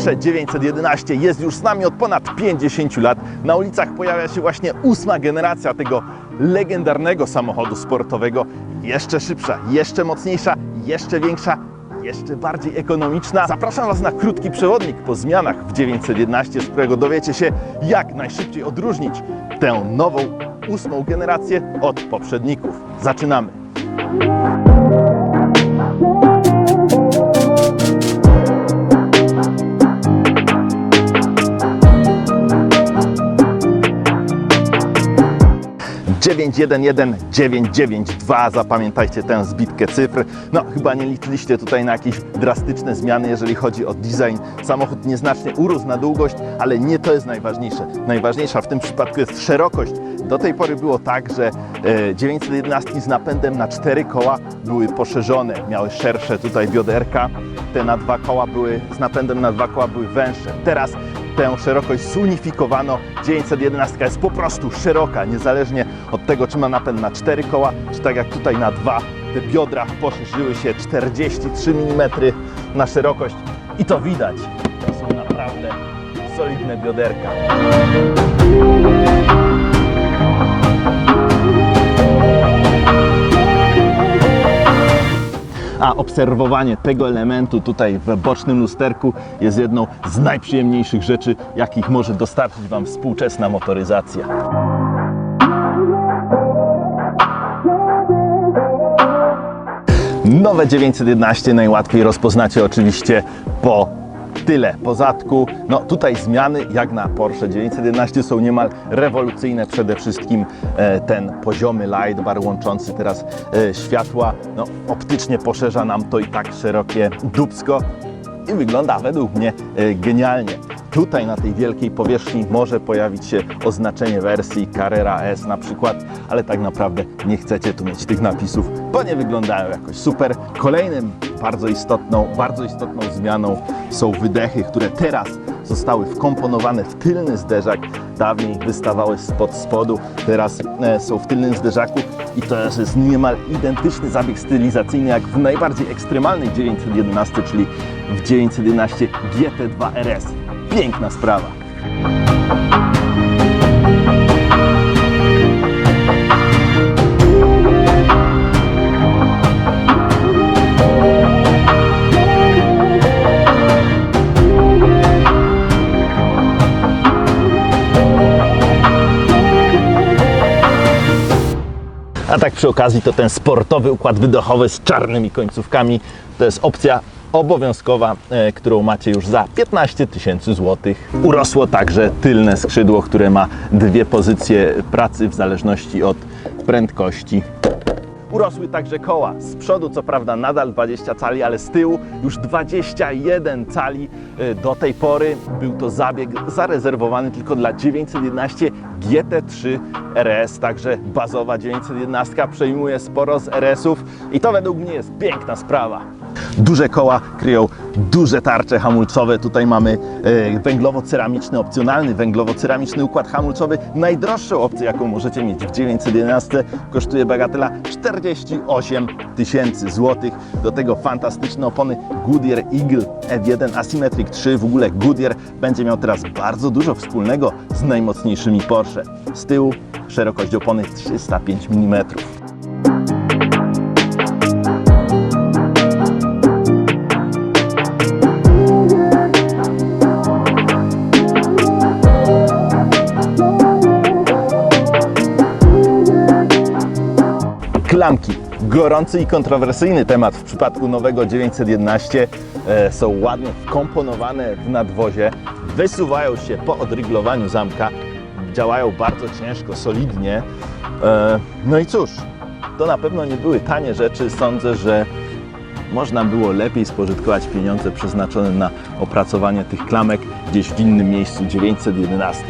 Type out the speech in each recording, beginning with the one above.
Porsche 911 jest już z nami od ponad 50 lat. Na ulicach pojawia się właśnie ósma generacja tego legendarnego samochodu sportowego. Jeszcze szybsza, jeszcze mocniejsza, jeszcze większa, jeszcze bardziej ekonomiczna. Zapraszam Was na krótki przewodnik po zmianach w 911, z którego dowiecie się, jak najszybciej odróżnić tę nową ósmą generację od poprzedników. Zaczynamy! Dziewięć jeden jeden dziewięć dziewięć dwa. Zapamiętajcie tę zbitkę cyfr. No, chyba nie liczyliście tutaj na jakieś drastyczne zmiany, jeżeli chodzi o design. Samochód nieznacznie urósł na długość, ale nie to jest najważniejsze. Najważniejsza w tym przypadku jest szerokość. Do tej pory było tak, że e, 911 z napędem na cztery koła były poszerzone, miały szersze tutaj bioderka. Te na dwa koła były z napędem na dwa koła były węższe. Teraz tę szerokość zunifikowano. 911 jest po prostu szeroka, niezależnie od tego, czy ma napęd na 4 koła, czy tak jak tutaj na dwa. Te biodra poszerzyły się 43 mm na szerokość i to widać. To są naprawdę solidne bioderka. A obserwowanie tego elementu tutaj w bocznym lusterku jest jedną z najprzyjemniejszych rzeczy, jakich może dostarczyć Wam współczesna motoryzacja. Nowe 911 najłatwiej rozpoznacie oczywiście po tyle, po zadku. No tutaj zmiany jak na Porsche 911 są niemal rewolucyjne. Przede wszystkim e, ten poziomy light bar łączący teraz e, światła, no optycznie poszerza nam to i tak szerokie dubsko i wygląda według mnie e, genialnie. Tutaj na tej wielkiej powierzchni może pojawić się oznaczenie wersji Carrera S na przykład, ale tak naprawdę nie chcecie tu mieć tych napisów, bo nie wyglądają jakoś super. Kolejnym bardzo istotną, bardzo istotną zmianą są wydechy, które teraz zostały wkomponowane w tylny zderzak. Dawniej wystawały spod spodu, teraz e, są w tylnym zderzaku i to jest niemal identyczny zabieg stylizacyjny jak w najbardziej ekstremalnej 911, czyli w 911 GT2 RS. Piękna sprawa. A tak przy okazji to ten sportowy układ wydechowy z czarnymi końcówkami to jest opcja obowiązkowa, e, którą macie już za 15 tysięcy złotych. Urosło także tylne skrzydło, które ma dwie pozycje pracy w zależności od prędkości. Urosły także koła. Z przodu co prawda nadal 20 cali, ale z tyłu już 21 cali. E, Do tej pory był to zabieg zarezerwowany tylko dla 911 GT3 RS, także bazowa 911 przejmuje sporo z RS-ów i to według mnie jest piękna sprawa. Duże koła kryją duże tarcze hamulcowe. Tutaj mamy e, węglowo-ceramiczny, opcjonalny węglowo-ceramiczny układ hamulcowy. Najdroższą opcję, jaką możecie mieć w 911 kosztuje bagatela 48 tysięcy złotych. Do tego fantastyczne opony Goodyear Eagle F1 Asymmetric 3. W ogóle Goodyear będzie miał teraz bardzo dużo wspólnego z najmocniejszymi Porsche. Z tyłu szerokość opony 305 mm. Klamki. Gorący i kontrowersyjny temat w przypadku nowego 911 e, są ładnie wkomponowane w nadwozie, wysuwają się po odryglowaniu zamka, działają bardzo ciężko, solidnie. E, no i cóż, to na pewno nie były tanie rzeczy. Sądzę, że można było lepiej spożytkować pieniądze przeznaczone na opracowanie tych klamek gdzieś w innym miejscu 911.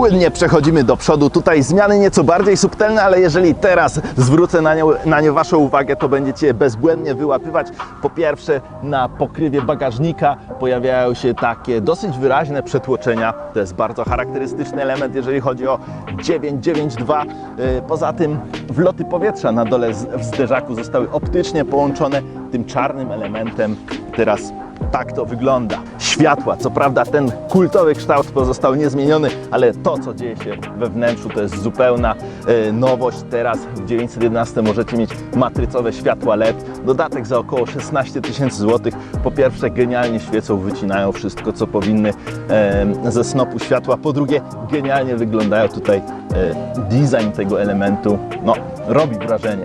płynnie przechodzimy do przodu. Tutaj zmiany nieco bardziej subtelne, ale jeżeli teraz zwrócę na, nią, na nie Waszą uwagę, to będziecie bezbłędnie wyłapywać. Po pierwsze, na pokrywie bagażnika pojawiają się takie dosyć wyraźne przetłoczenia. To jest bardzo charakterystyczny element, jeżeli chodzi o 992. Yy, Poza tym wloty powietrza na dole w zderzaku zostały optycznie połączone tym czarnym elementem. Teraz tak to wygląda. Światła, co prawda ten kultowy kształt pozostał niezmieniony, ale to, co dzieje się we wnętrzu, to jest zupełna e, nowość. Teraz w 911 możecie mieć matrycowe światła LED. Dodatek za około 16 tysięcy złotych. Po pierwsze, genialnie świecą, wycinają wszystko, co powinny e, ze snopu światła. Po drugie, genialnie wyglądają tutaj e, design tego elementu. No, robi wrażenie.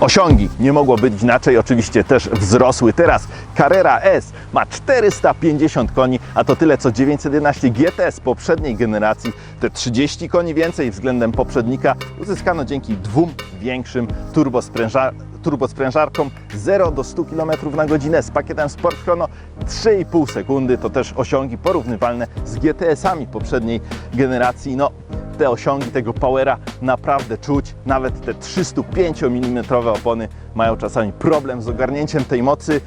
Osiągi nie mogło być inaczej, oczywiście też wzrosły. Teraz Carrera S ma 450 koni, a to tyle co 911 GT z poprzedniej generacji. Te 30 koni więcej względem poprzednika uzyskano dzięki dwóm większym turbospręża turbosprężarką 0 do 100 km na godzinę z pakietem Sport Chrono 3,5 sekundy. To też osiągi porównywalne z GTS-ami poprzedniej generacji. No, te osiągi tego powera naprawdę czuć. Nawet te 305 mm opony mają czasami problem z ogarnięciem tej mocy.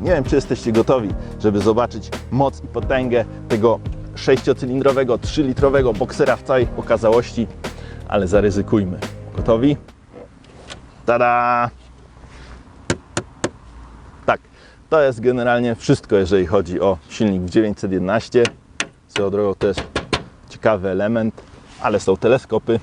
Nie wiem, czy jesteście gotowi, żeby zobaczyć moc i potęgę tego sześciocylindrowego, 3-litrowego boksera w całej okazałości, ale zaryzykujmy. Gotowi? Tada! Tak, to jest generalnie wszystko, jeżeli chodzi o silnik w 911. Swoją drogą to jest ciekawy element, ale są teleskopy.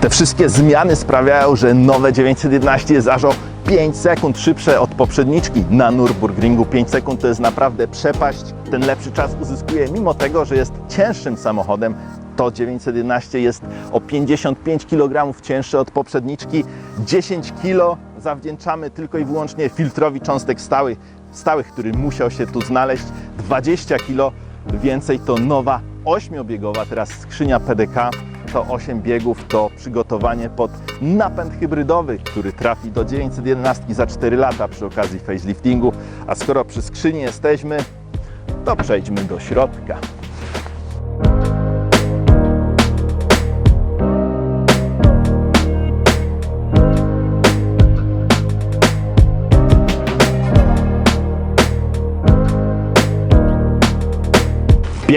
Te wszystkie zmiany sprawiają, że nowe 911 jest aż o 5 sekund szybsze od poprzedniczki na Nürburgringu. 5 sekund to jest naprawdę przepaść. Ten lepszy czas uzyskuje mimo tego, że jest cięższym samochodem. To 911 jest o 55 kg cięższe od poprzedniczki. 10 kg zawdzięczamy tylko i wyłącznie filtrowi cząstek stałych, stałych który musiał się tu znaleźć. 20 kg więcej to nowa ośmiobiegowa teraz skrzynia PDK to 8 biegów, to przygotowanie pod napęd hybrydowy, który trafi do 911 za 4 lata przy okazji faceliftingu. A skoro przy skrzyni jesteśmy, to przejdźmy do środka.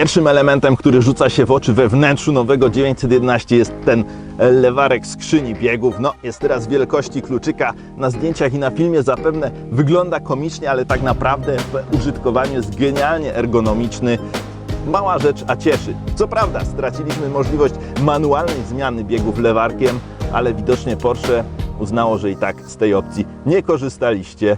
Pierwszym elementem, który rzuca się w oczy we wnętrzu nowego 911 jest ten lewarek skrzyni biegów. No, jest teraz wielkości kluczyka. Na zdjęciach i na filmie zapewne wygląda komicznie, ale tak naprawdę w użytkowaniu jest genialnie ergonomiczny. Mała rzecz, a cieszy. Co prawda straciliśmy możliwość manualnej zmiany biegów lewarkiem, ale widocznie Porsche uznało, że i tak z tej opcji nie korzystaliście.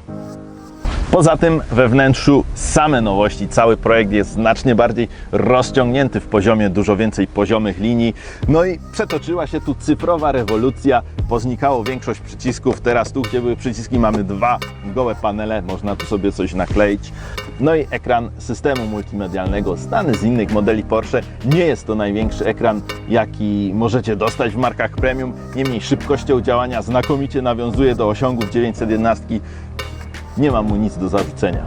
Poza tym we wnętrzu same nowości, cały projekt jest znacznie bardziej rozciągnięty w poziomie, dużo więcej poziomych linii. No i przetoczyła się tu cyfrowa rewolucja, poznikało większość przycisków. Teraz tu, gdzie były przyciski, mamy dwa gołe panele, można tu sobie coś nakleić. No i ekran systemu multimedialnego, znany z innych modeli Porsche. Nie jest to największy ekran, jaki możecie dostać w markach premium. Niemniej szybkością działania znakomicie nawiązuje do osiągów 911 nie ma mu nic do zarzucenia.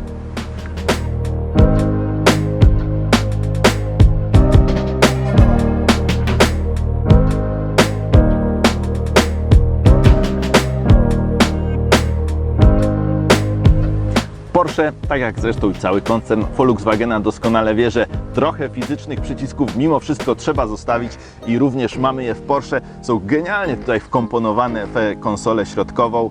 Porsche, tak jak zresztą cały koncern Volkswagena doskonale wie, że trochę fizycznych przycisków mimo wszystko trzeba zostawić i również mamy je w Porsche. Są genialnie tutaj wkomponowane w konsolę środkową,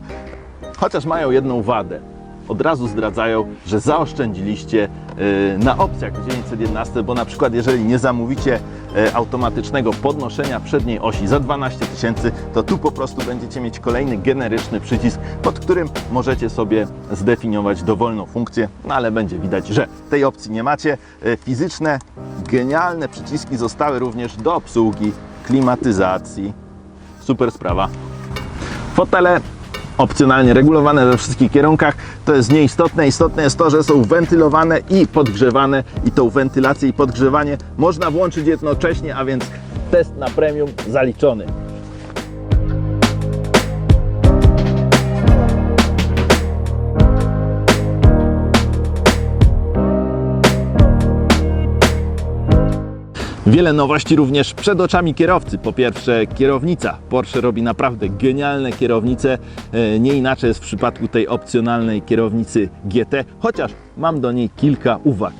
chociaż mają jedną wadę. Od razu zdradzają, że zaoszczędziliście y, na opcjach 911, bo na przykład jeżeli nie zamówicie y, automatycznego podnoszenia przedniej osi za 12 tysięcy, to tu po prostu będziecie mieć kolejny generyczny przycisk, pod którym możecie sobie zdefiniować dowolną funkcję, no ale będzie widać, że tej opcji nie macie. Y, Fizyczne, genialne przyciski zostały również do obsługi klimatyzacji. Super sprawa. Fotele opcjonalnie regulowane we wszystkich kierunkach. To jest nieistotne. Istotne jest to, że są wentylowane i podgrzewane i tą wentylację i podgrzewanie można włączyć jednocześnie, a więc test na premium zaliczony. Wiele nowości również przed oczami kierowcy. Po pierwsze, kierownica. Porsche robi naprawdę genialne kierownice. E, Nie inaczej jest w przypadku tej opcjonalnej kierownicy GT, chociaż mam do niej kilka uwag.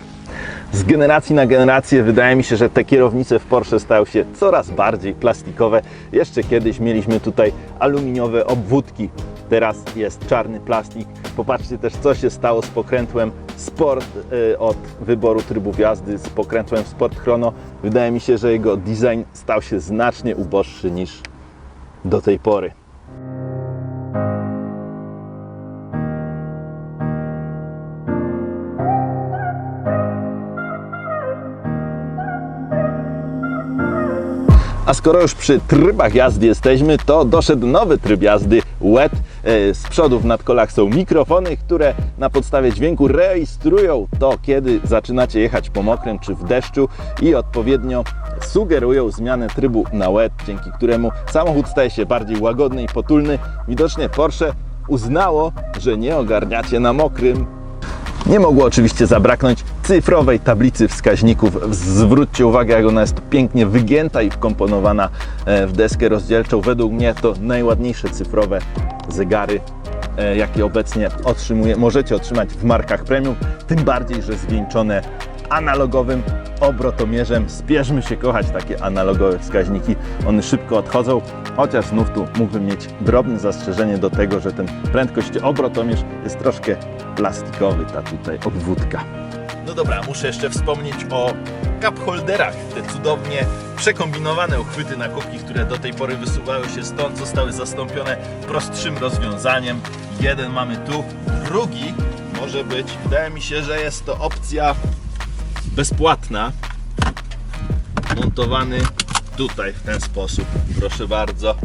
Z generacji na generację wydaje mi się, że te kierownice w Porsche stają się coraz bardziej plastikowe. Jeszcze kiedyś mieliśmy tutaj aluminiowe obwódki, teraz jest czarny plastik. Popatrzcie też, co się stało z pokrętłem Sport y, od wyboru trybów jazdy z pokrętłem Sport Chrono. Wydaje mi się, że jego design stał się znacznie uboższy niż do tej pory. A skoro już przy trybach jazdy jesteśmy, to doszedł nowy tryb jazdy WET. E, Z przodu w nadkolach są mikrofony, które na podstawie dźwięku rejestrują to, kiedy zaczynacie jechać po mokrym czy w deszczu i odpowiednio sugerują zmianę trybu na WET, dzięki któremu samochód staje się bardziej łagodny i potulny. Widocznie Porsche uznało, że nie ogarniacie na mokrym, nie mogło oczywiście zabraknąć cyfrowej tablicy wskaźników. Zwróćcie uwagę, jak ona jest pięknie wygięta i wkomponowana e, w deskę rozdzielczą. Według mnie to najładniejsze cyfrowe zegary, e, jakie obecnie otrzymuje, możecie otrzymać w markach premium. Tym bardziej, że zwieńczone analogowym obrotomierzem. Spieszmy się kochać takie analogowe wskaźniki. One szybko odchodzą, chociaż znów tu mógłbym mieć drobne zastrzeżenie do tego, że ten prędkość obrotomierz jest troszkę plastikowy, ta tutaj obwódka. No dobra, muszę jeszcze wspomnieć o cup holderach. Te cudownie przekombinowane uchwyty na kubki, które do tej pory wysuwały się stąd, zostały zastąpione prostszym rozwiązaniem. Jeden mamy tu, drugi może być, wydaje mi się, że jest to opcja bezpłatna. Montowany tutaj w ten sposób. Proszę bardzo.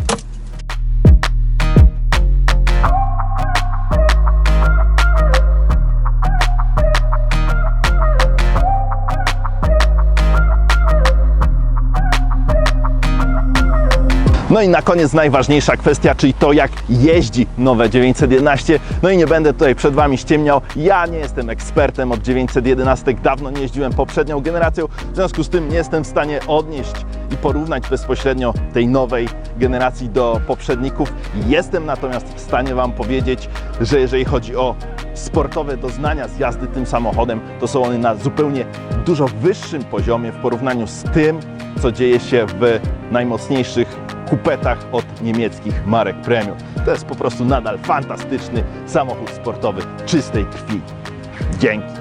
No i na koniec najważniejsza kwestia, czyli to jak jeździ nowe 911. No i nie będę tutaj przed Wami ściemniał, ja nie jestem ekspertem od 911, dawno nie jeździłem poprzednią generacją, w związku z tym nie jestem w stanie odnieść i porównać bezpośrednio tej nowej generacji do poprzedników. Jestem natomiast w stanie Wam powiedzieć, że jeżeli chodzi o sportowe doznania z jazdy tym samochodem, to są one na zupełnie dużo wyższym poziomie w porównaniu z tym, co dzieje się w najmocniejszych kupetach od niemieckich marek premium. To jest po prostu nadal fantastyczny samochód sportowy czystej krwi. Dzięki.